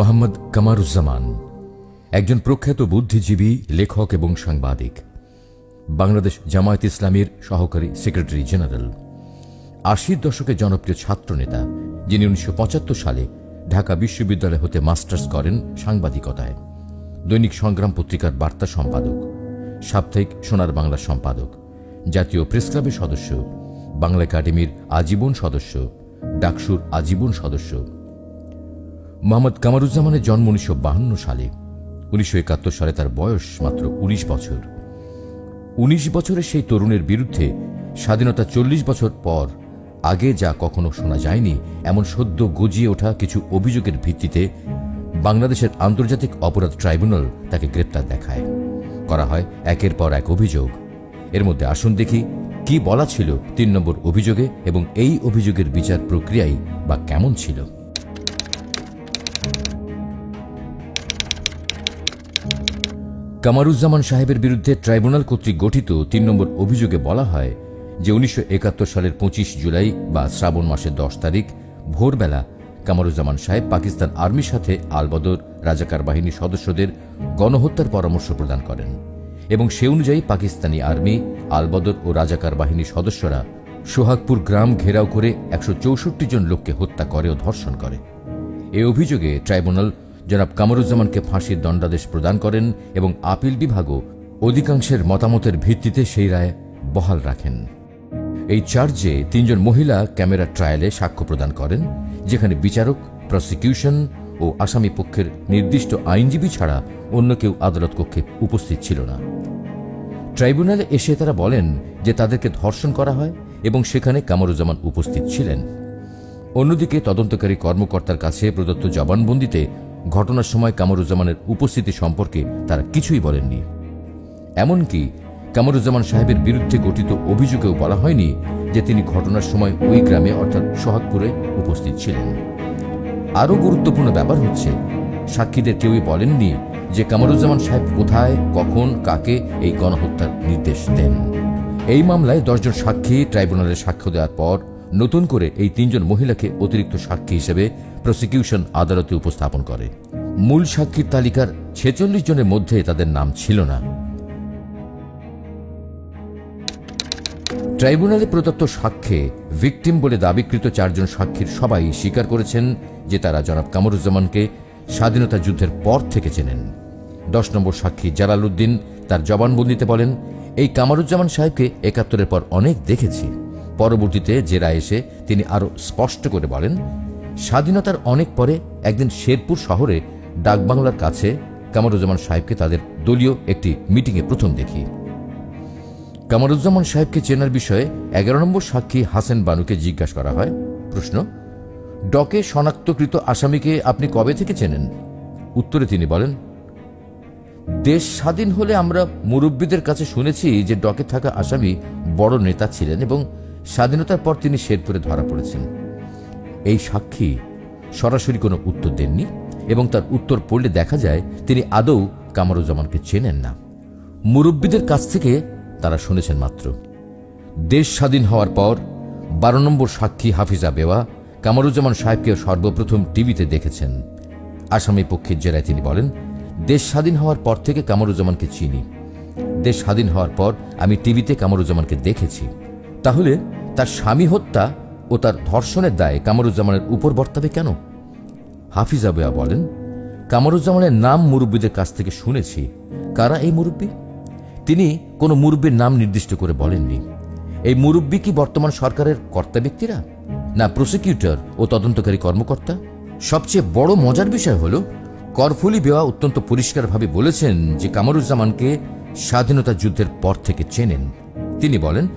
মোহাম্মদ কামারুজ্জামান, একজন প্রখ্যাত বুদ্ধিজীবী, লেখক এবং সাংবাদিক, বাংলাদেশ জামায়াত ইসলামীর সহকারী সেক্রেটারি জেনারেল, আশির দশকে জনপ্রিয় ছাত্রনেতা, যিনি উনিশশো পঁচাত্তর সালে ঢাকা বিশ্ববিদ্যালয় হতে মাস্টার্স করেন সাংবাদিকতায়। দৈনিক সংগ্রাম পত্রিকার বার্তা সম্পাদক, সাপ্তাহিক সোনার বাংলা সম্পাদক, জাতীয় প্রেস ক্লাবের সদস্য, বাংলা একাডেমির আজীবন সদস্য, ডাকসুর আজীবন সদস্য মোহাম্মদ কামারুজ্জামানের জন্ম উনিশশো বাহান্ন সালে। উনিশশো একাত্তর সালে তার বয়স মাত্র ১৯ বছর। ১৯ বছরের সেই তরুণের বিরুদ্ধে স্বাধীনতা চল্লিশ বছর পর আগে যা কখনো শোনা যায়নি, এমন সদ্য গজিয়ে ওঠা কিছু অভিযোগের ভিত্তিতে বাংলাদেশের আন্তর্জাতিক অপরাধ ট্রাইব্যুনাল তাকে গ্রেপ্তার দেখায়। করা হয় একের পর এক অভিযোগ। এর মধ্যে আসুন দেখি, কি বলা ছিল তিন নম্বর অভিযোগে এবং এই অভিযোগের বিচার প্রক্রিয়াই বা কেমন ছিল? কামারুজ্জামান সাহেবের বিরুদ্ধে ট্রাইব্যুনাল কর্তৃক গঠিত তিন নম্বর অভিযোগে বলা হয় যে উনিশশো একাত্তর সালের পঁচিশ জুলাই বা শ্রাবণ মাসের দশ তারিখ ভোরবেলা কামারুজ্জামান সাহেব পাকিস্তান আর্মির সাথে আলবদর রাজাকার বাহিনীর সদস্যদের গণহত্যার পরামর্শ প্রদান করেন এবং সে অনুযায়ী পাকিস্তানি আর্মি, আলবদর ও রাজাকার বাহিনীর সদস্যরা সোহাগপুর গ্রাম ঘেরাও করে একশো চৌষট্টি জন লোককে হত্যা করে ও ধর্ষণ করে। এ অভিযোগে ট্রাইব্যুনাল জনাব কামরুজ্জামানকে ফাঁসির দণ্ডাদেশ প্রদান করেন এবং আপিল বিভাগও অধিকাংশের মতামতের ভিত্তিতে সেই রায় বহাল রাখেন। এই চার্জে তিনজন মহিলা ক্যামেরা ট্রায়ালে সাক্ষ্য প্রদান করেন, যেখানে বিচারক, প্রসিকিউশন ও আসামি পক্ষের নির্দিষ্ট আইনজীবী ছাড়া অন্য কেউ আদালত কক্ষে উপস্থিত ছিল না। ট্রাইব্যুনালে এসে তারা বলেন যে তাদেরকে ধর্ষণ করা হয় এবং সেখানে কামরুজ্জামান উপস্থিত ছিলেন। অন্যদিকে তদন্তকারী কর্মকর্তার কাছে প্রদত্ত জবানবন্দিতে ঘটনার সময় কামরুজ্জামানের উপস্থিতি সম্পর্কে তারা কিছুই বলেননি। এমনকি কামরুজ্জামান সাহেবের বিরুদ্ধে গঠিত অভিযোগেও বলা হয়নি যে তিনি ঘটনার সময় ওই গ্রামে, অর্থাৎ সোহাগপুরে, উপস্থিত ছিলেন। আরও গুরুত্বপূর্ণ ব্যাপার হচ্ছে, সাক্ষীদের কেউই বলেননি যে কামরুজ্জামান সাহেব কোথায়, কখন, কাকে এই গণহত্যার নির্দেশ দেন। এই মামলায় দশজন সাক্ষী ট্রাইব্যুনালে সাক্ষ্য দেওয়ার পর নতুন করে এই তিনজন মহিলাকে অতিরিক্ত সাক্ষী হিসেবে প্রসিকিউশন আদালতে উপস্থাপন করে। মূল সাক্ষীর তালিকার ছেচল্লিশ জনের মধ্যে তাদের নাম ছিল না। ট্রাইব্যুনালে প্রদত্ত সাক্ষ্যে ভিকটিম বলে দাবিকৃত চারজন সাক্ষীর সবাই স্বীকার করেছেন যে তারা জনাব কামরুজ্জামানকে স্বাধীনতা যুদ্ধের পর থেকে চেনেন। দশ নম্বর সাক্ষী জালালউদ্দিন তার জবানবন্দিতে বলেন, এই কামারুজ্জামান সাহেবকে একাত্তরের পর অনেক দেখেছি। পরবর্তীতে জেরা এসে তিনি আরও স্পষ্ট করে বলেন, স্বাধীনতার অনেক পরে একদিন শেরপুর শহরে ডাকবাংলার কাছে কামারুজ্জামান সাহেবকে তাদের দলীয় একটি মিটিংয়ে প্রথম দেখি। কামারুজ্জামান সাহেবকে চেনার বিষয়ে এগারো নম্বর সাক্ষী হাসেন বানুকে জিজ্ঞাসা করা হয়, প্রশ্ন, ডকে শনাক্তকৃত আসামিকে আপনি কবে থেকে চেনেন? উত্তরে তিনি বলেন, দেশ স্বাধীন হলে আমরা মুরব্বীদের কাছে শুনেছি যে ডকে থাকা আসামি বড় নেতা ছিলেন এবং স্বাধীনতার পর তিনি শেরপুরে ধরা পড়েছেন। এই সাক্ষী সরাসরি কোনো উত্তর দেননি এবং তার উত্তর পড়লে দেখা যায় তিনি আদৌ কামরুজ্জামানকে চেনেন না। মুরব্বীদের কাছ থেকে তারা শুনেছেন মাত্র। দেশ স্বাধীন হওয়ার পর বারো নম্বর সাক্ষী হাফিজা বেওয়া কামরুজ্জামান সাহেবকে সর্বপ্রথম টিভিতে দেখেছেন। আসামি পক্ষের জেরায় তিনি বলেন, দেশ স্বাধীন হওয়ার পর থেকে কামরুজ্জামানকে চিনি। দেশ স্বাধীন হওয়ার পর আমি টিভিতে কামরুজ্জামানকে দেখেছি। তাহলে তার স্বামী হত্যা ও তার ধর্ষণের দায় কামরুজ্জামানের উপর বর্তাবে কেন? হাফিজা বেয়া বলেন, কামরুজ্জামানের নাম মুরব্বীদের কাছ থেকে শুনেছি। কারা এই মুরব্বী? তিনি কোনো মুরব্বীর নাম নির্দিষ্ট করে বলেননি। এই মুরব্বী কি বর্তমান সরকারের কর্তা ব্যক্তিরা? না প্রসিকিউটর ও তদন্তকারী কর্মকর্তা? সবচেয়ে বড় মজার বিষয় হল, করফুলি বেওয়া অত্যন্ত পরিষ্কারভাবে বলেছেন যে কামরুজ্জামানকে স্বাধীনতা যুদ্ধের পর থেকে চেনেন। তিনি বলেন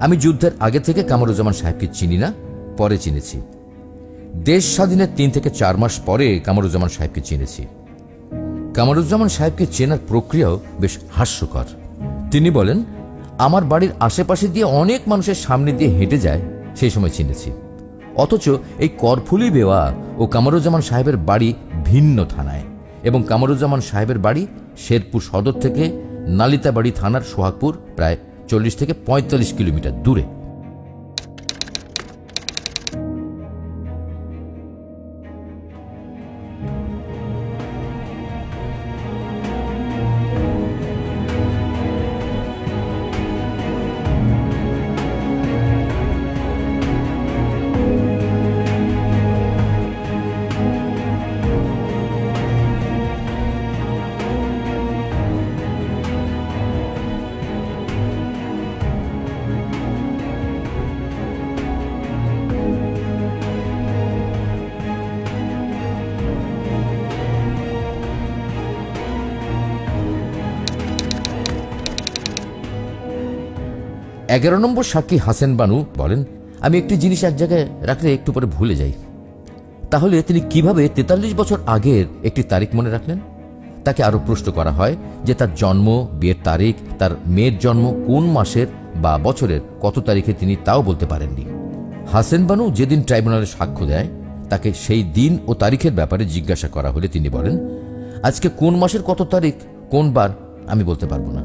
আমি যুদ্ধের আগে থেকে কামরুজ্জামান সাহেবকে চিনি না, পরে চিনেছি। দেশ স্বাধীনের তিন থেকে চার মাস পরে কামরুজ্জামান সাহেবকে চিনেছি। কামরুজ্জামান সাহেবকে চেনার প্রক্রিয়াও বেশ হাস্যকর। তিনি বলেন, আমার বাড়ির আশেপাশে দিয়ে অনেক মানুষের সামনে দিয়ে হেঁটে যায়, সেই সময় চিনেছি। অথচ এই করফুলি বেওয়া ও কামরুজ্জামান সাহেবের বাড়ি ভিন্ন থানায় এবং কামরুজ্জামান সাহেবের বাড়ি শেরপুর সদর থেকে নালিতাবাড়ি থানার সোহাগপুর প্রায় চল্লিশ থেকে পঁয়তাল্লিশ কিলোমিটার দূরে। এগারো নম্বর সাক্ষী হাসেন বানু বলেন, আমি একটি জিনিস এক জায়গায় রাখলে একটু পরে ভুলে যাই। তাহলে তিনি কীভাবে তেতাল্লিশ বছর আগের একটি তারিখ মনে রাখলেন? তাকে আরও প্রশ্ন করা হয় যে তার জন্ম, বিয়ের তারিখ, তার মেয়ের জন্ম কোন মাসের বা বছরের, কত তারিখে তিনি তাও বলতে পারেননি। হাসেন বানু যেদিন ট্রাইব্যুনালে সাক্ষ্য দেয়, তাকে সেই দিন ও তারিখের ব্যাপারে জিজ্ঞাসা করা হলে তিনি বলেন, আজকে কোন মাসের কত তারিখ? কোন বার আমি বলতে পারব না।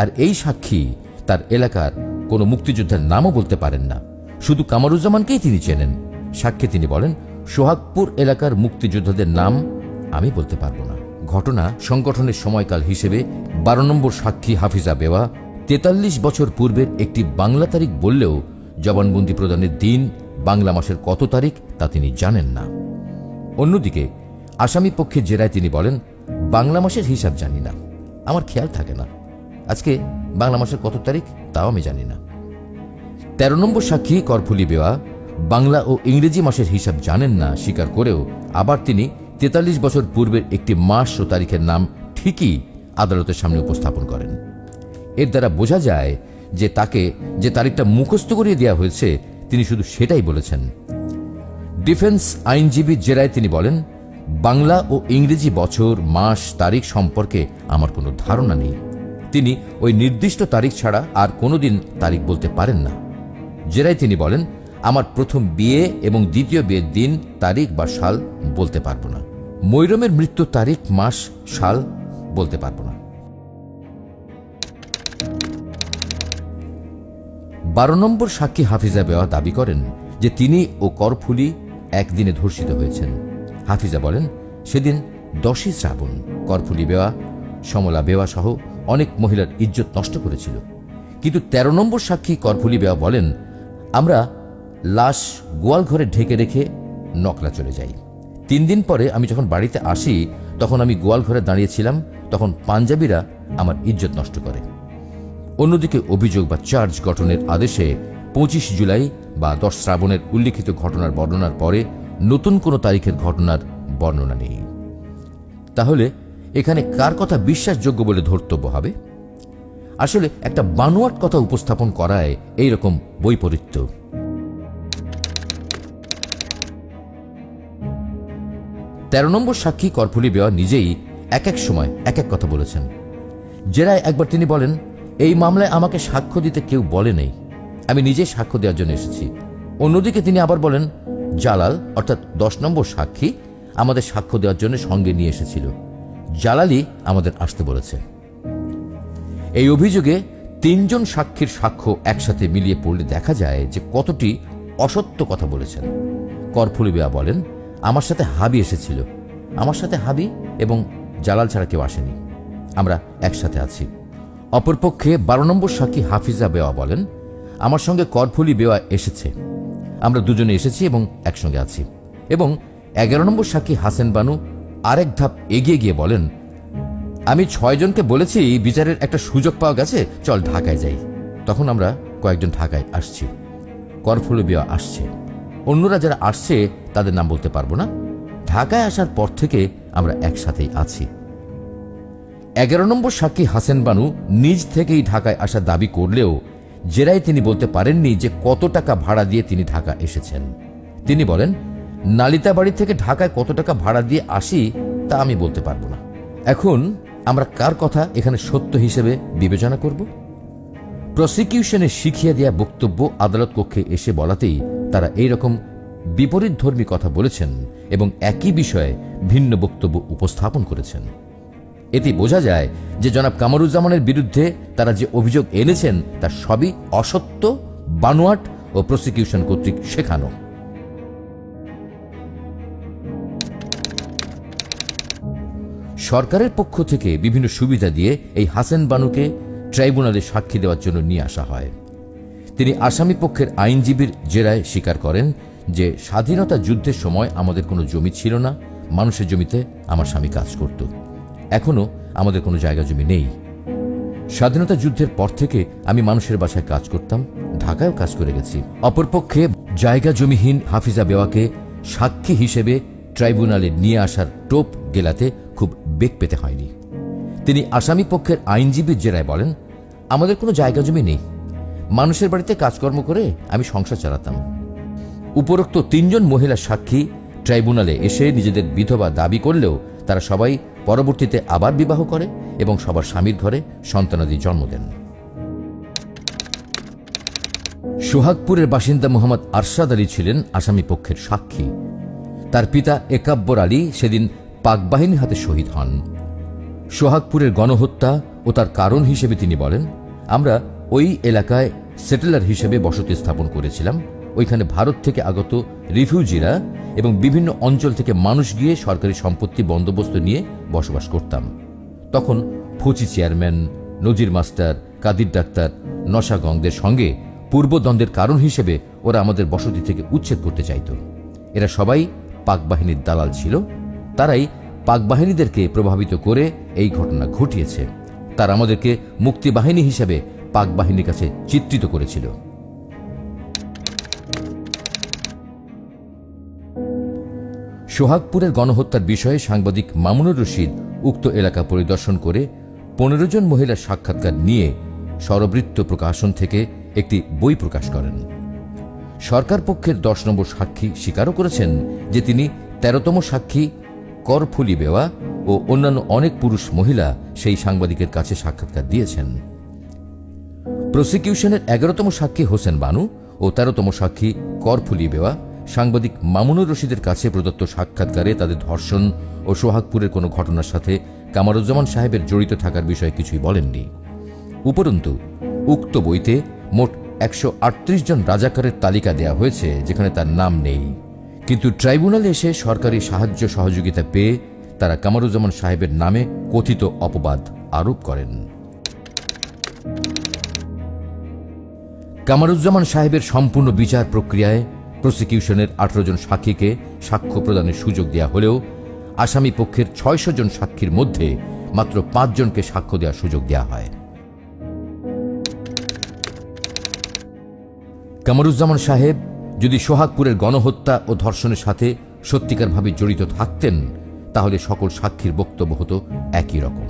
আর এই সাক্ষী তার এলাকার কোনো মুক্তিযোদ্ধার নামও বলতে পারেন না। শুধু কামারুজ্জামানকেই তিনি চেনেন। সাক্ষী তিনি বলেন, সোহাগপুর এলাকার মুক্তিযোদ্ধাদের নাম আমি বলতে পারব না। ঘটনা সংগঠনের সময়কাল হিসেবে বারো নম্বর সাক্ষী হাফিজা বেওয়া তেতাল্লিশ বছর পূর্বের একটি বাংলা তারিখ বললেও জবানবন্দি প্রদানের দিন বাংলা মাসের কত তারিখ তা তিনি জানেন না। অন্যদিকে আসামি পক্ষের জেরায় তিনি বলেন, বাংলা মাসের হিসাব জানি না। আমার খেয়াল থাকে না। আজকে বাংলা মাসের কত তারিখ? তাও আমি জানি না। তেরো নম্বর সাক্ষী করফুলি বেওয়া বাংলা ও ইংরেজি মাসের হিসাব জানেন না, স্বীকার করেও আবার তিনি তেতাল্লিশ বছর পূর্বের একটি মাস ও তারিখের নাম ঠিকই আদালতের সামনে উপস্থাপন করেন। এর দ্বারা বোঝা যায় যে তাকে যে তারিখটা মুখস্থ করিয়ে দেওয়া হয়েছে, তিনি শুধু সেটাই বলেছেন। ডিফেন্স আইনজীবী জেরায় তিনি বলেন, বাংলা ও ইংরেজি বছর, মাস, তারিখ সম্পর্কে আমার কোনো ধারণা নেই। তিনি ওই নির্দিষ্ট তারিখ ছাড়া আর কোনোদিন তারিখ বলতে পারেন না। জেরায় তিনি বলেন, আমার প্রথম বিয়ে এবং দ্বিতীয় বিয়ের দিন, তারিখ বা সাল বলতে পারব না। মৈরমের মৃত্যু তারিখ, মাস, সাল বলতে পারব না। বারো নম্বর সাক্ষী হাফিজা বেওয়া দাবি করেন যে তিনি ও করফুলি একদিনে ধর্ষিত হয়েছেন। হাফিজা বলেন, সেদিন দশই শ্রাবণ করফুলি বেওয়া, সমলা বেওয়া সহ অনেক মহিলার ইজ্জত নষ্ট করেছিল। কিন্তু ১৩ নম্বর সাক্ষী করফুলি বেওয়া বলেন, আমরা লাশ গোয়াল ঘরে ঢেকে রেখে নকলা চলে যাই। তিন দিন পরে আমি যখন বাড়িতে আসি, তখন আমি গোয়াল ঘরে দাঁড়িয়েছিলাম, তখন পাঞ্জাবিরা আমার ইজ্জত নষ্ট করে। অন্যদিকে অভিযোগ বা চার্জ গঠনের আদেশে পঁচিশ জুলাই বা দশ শ্রাবণের উল্লিখিত ঘটনার বর্ণনার পরে নতুন কোনো তারিখের ঘটনার বর্ণনা নেই। তাহলে এখানে কার কথা বিশ্বাসযোগ্য বলে ধর্তব্য হবে? আসলে একটা বানোয়াট কথা উপস্থাপন করায় এইরকম বৈপরীত্য। তেরো নম্বর সাক্ষী করফুলি বেওয়া নিজেই এক এক সময় এক এক কথা বলেছেন। জেরায় একবার তিনি বলেন, এই মামলায় আমাকে সাক্ষ্য দিতে কেউ বলে নেই। আমি নিজে সাক্ষ্য দেওয়ার জন্য এসেছি। অন্যদিকে তিনি আবার বলেন, জালাল, অর্থাৎ দশ নম্বর সাক্ষী, আমাদের সাক্ষ্য দেওয়ার জন্য সঙ্গে নিয়ে এসেছিল। জালালি আমাদের আসতে বলেছে। এই অভিযোগে তিনজন সাক্ষীর সাক্ষ্য একসাথে মিলিয়ে পড়লে দেখা যায় যে কতটি অসত্য কথা বলেছেন। করফুলি বেয়া বলেন, আমার সাথে হাবি এসেছিল। আমার সাথে হাবি এবং জালাল ছাড়া কেউ আসেনি। আমরা একসাথে আছি। অপরপক্ষে বারো নম্বর সাক্ষী হাফিজা বেওয়া বলেন, আমার সঙ্গে করফুলি বেওয়া এসেছে। আমরা দুজনে এসেছি এবং একসঙ্গে আছি। এবং এগারো নম্বর সাক্ষী হাসেন বানু আরেক ধাপ এগিয়ে গিয়ে বলেন, আমি ছয়জনকে বলেছি বিচারের একটা সুযোগ পাওয়া গেছে, চল ঢাকায় যাই। তখন আমরা কয়েকজন ঢাকায় আসছি। করফুলবিয়া আসছে। অন্যরা যারা আসছে, তাদের নাম বলতে পারব না। ঢাকায় আসার পর থেকে আমরা একসাথেই আছি। এগারো নম্বর সাক্ষী হাসেন বানু নিজ থেকেই ঢাকায় আসার দাবি করলেও জেরায় তিনি বলতে পারেননি যে কত টাকা ভাড়া দিয়ে তিনি ঢাকা এসেছেন। তিনি বলেন নালিতা বাড়ি থেকে ঢাকায় কত টাকা ভাড়া দিয়ে আসি তা আমি বলতে পারব না। এখন আমরা কার কথা এখানে সত্য হিসেবে বিবেচনা করব? প্রসিকিউশনে শিখিয়ে দেয়া বক্তব্য আদালত কক্ষে এসে বলাতেই তারা এই রকম বিপরীত ধর্মী কথা বলেছেন এবং একই বিষয়ে ভিন্ন বক্তব্য উপস্থাপন করেছেন। এতে বোঝা যায় যে জনাব কামরুজ্জামানের বিরুদ্ধে তারা যে অভিযোগ এনেছেন তা সবই অসত্য, বানোয়াট ও প্রসিকিউশন কর্তৃক শেখানো। সরকারের পক্ষ থেকে বিভিন্ন সুবিধা দিয়ে এই হাসেন বানুকে ট্রাইব্যুনালে সাক্ষী দেওয়ার জন্য নিয়ে আসা হয়। তিনি আসামি পক্ষের আইনজীবীর জেরায় স্বীকার করেন যে, স্বাধীনতা যুদ্ধের সময় আমাদের কোনো জমি ছিল না, মানুষের জমিতে আমার স্বামী কাজ করত। এখনও আমাদের কোনো জায়গা জমি নেই। স্বাধীনতা যুদ্ধের পর থেকে আমি মানুষের বাসায় কাজ করতাম, ঢাকায়ও কাজ করে গেছি। অপরপক্ষে জায়গা জমিহীন হাফিজা বেওয়াকে সাক্ষী হিসেবে ট্রাইব্যুনালে নিয়ে আসার টোপ গেলাতে খুব বেগ পেতে হয়নি। তিনি আসামি পক্ষের আইনজীবীর জেরায় বলেন, আমাদের কোনো জায়গা জমি নেই। মানুষের বাড়িতে কাজকর্ম করে আমি সংসার চালাতাম। উপরোক্ত তিনজন মহিলা সাক্ষী ট্রাইব্যুনালে এসে নিজেদের বিধবা দাবি করলেও তারা সবাই পরবর্তীতে আবার বিবাহ করে এবং সবার স্বামীর ঘরে সন্তানাদি জন্ম দেন। সোহাগপুরের বাসিন্দা মোহাম্মদ আরশাদ আলী ছিলেন আসামি পক্ষের সাক্ষী। তার পিতা একাব্বর আলী সেদিন পাকবাহিনীর হাতে শহীদ হন। সোহাগপুরের গণহত্যা ও তার কারণ হিসেবে তিনি বলেন, আমরা ওই এলাকায় সেটেলার হিসেবে বসতি স্থাপন করেছিলাম। ওইখানে ভারত থেকে আগত রিফিউজিরা এবং বিভিন্ন অঞ্চল থেকে মানুষ গিয়ে সরকারি সম্পত্তি বন্দোবস্ত নিয়ে বসবাস করতাম। তখন ফৌজি chairman, Nazir master, Kadir doctor নশাগংদের সঙ্গে পূর্বদ্বন্দ্বের কারণ হিসেবে ওরা আমাদের বসতি থেকে উচ্ছেদ করতে চাইত। এরা সবাই পাক বাহিনীর দালাল ছিল, তারাই পাক বাহিনীদেরকে প্রভাবিত করে এই ঘটনা ঘটিয়েছে। তারা আমাদেরকে মুক্তি বাহিনী হিসেবে পাক বাহিনীর কাছে চিত্রিত করেছিল। সোহাগপুরের গণহত্যার বিষয়ে সাংবাদিক মামুনুর রশিদ উক্ত এলাকা পরিদর্শন করে পনেরো জন মহিলার সাক্ষাৎকার নিয়ে স্বরবৃত্ত প্রকাশন থেকে একটি বই প্রকাশ করেন। সরকার পক্ষের দশ নম্বর সাক্ষী স্বীকারও করেছেন যে তিনি তেরোতম সাক্ষী করফুলি বেওয়া ও অন্যান্য অনেক পুরুষ মহিলা সেই সাংবাদিকের কাছে সাক্ষাৎকার দিয়েছেন। প্রসিকিউশনের এগারোতম সাক্ষী হোসেন বানু ও তেরোতম সাক্ষী করফুলি বেওয়া সাংবাদিক মামুনুর রশিদের কাছে প্রদত্ত সাক্ষাৎকারে তাদের ধর্ষণ ও সোহাগপুরের কোনো ঘটনার সাথে কামারুজ্জামান সাহেবের জড়িত থাকার বিষয়ে কিছুই বলেননি। উপরন্তু, উক্ত বইতে মোট একশো আটত্রিশ জন রাজাকারের তালিকা দেয়া হয়েছে, যেখানে তার নাম নেই। কিন্তু ট্রাইব্যুনালে এসে সরকারি সাহায্য সহযোগিতা পেয়ে তারা কামারুজ্জামান সাহেবের নামে কথিত অপবাদ আরোপ করেন। কামারুজ্জামান সাহেবের সম্পূর্ণ বিচার প্রক্রিয়ায় প্রসিকিউশনের আঠারো জন সাক্ষীকে সাক্ষ্য প্রদানের সুযোগ দেয়া হলেও আসামি পক্ষের ছয়শো জন সাক্ষীর মধ্যে মাত্র পাঁচজনকে সাক্ষ্য দেওয়ার সুযোগ দেওয়া হয়। কামরুজ্জামান সাহেব যদি সোহাগপুরের গণহত্যা ও ধর্ষণের সাথে সত্যিকারভাবে জড়িত থাকতেন, তাহলে সকল সাক্ষীর বক্তব্য হতো একই রকম।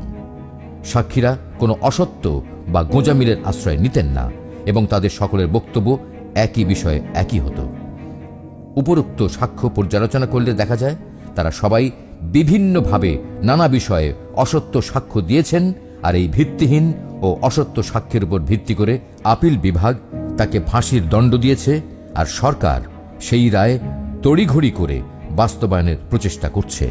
সাক্ষীরা কোনো অসত্য বা গোঁজামিলের আশ্রয় নিতেন না এবং তাদের সকলের বক্তব্য একই বিষয়ে একই হতো। উপরোক্ত সাক্ষ্য পর্যালোচনা করলে দেখা যায়, তারা সবাই বিভিন্নভাবে নানা বিষয়ে অসত্য সাক্ষ্য দিয়েছেন আর এই ভিত্তিহীন ও অসত্য সাক্ষ্যের উপর ভিত্তি করে আপিল বিভাগ তাকে ফাঁসির দণ্ড দিয়েছে আর সরকার সেই রায় তড়িঘড়ি করে বাস্তবায়নের প্রচেষ্টা করছে।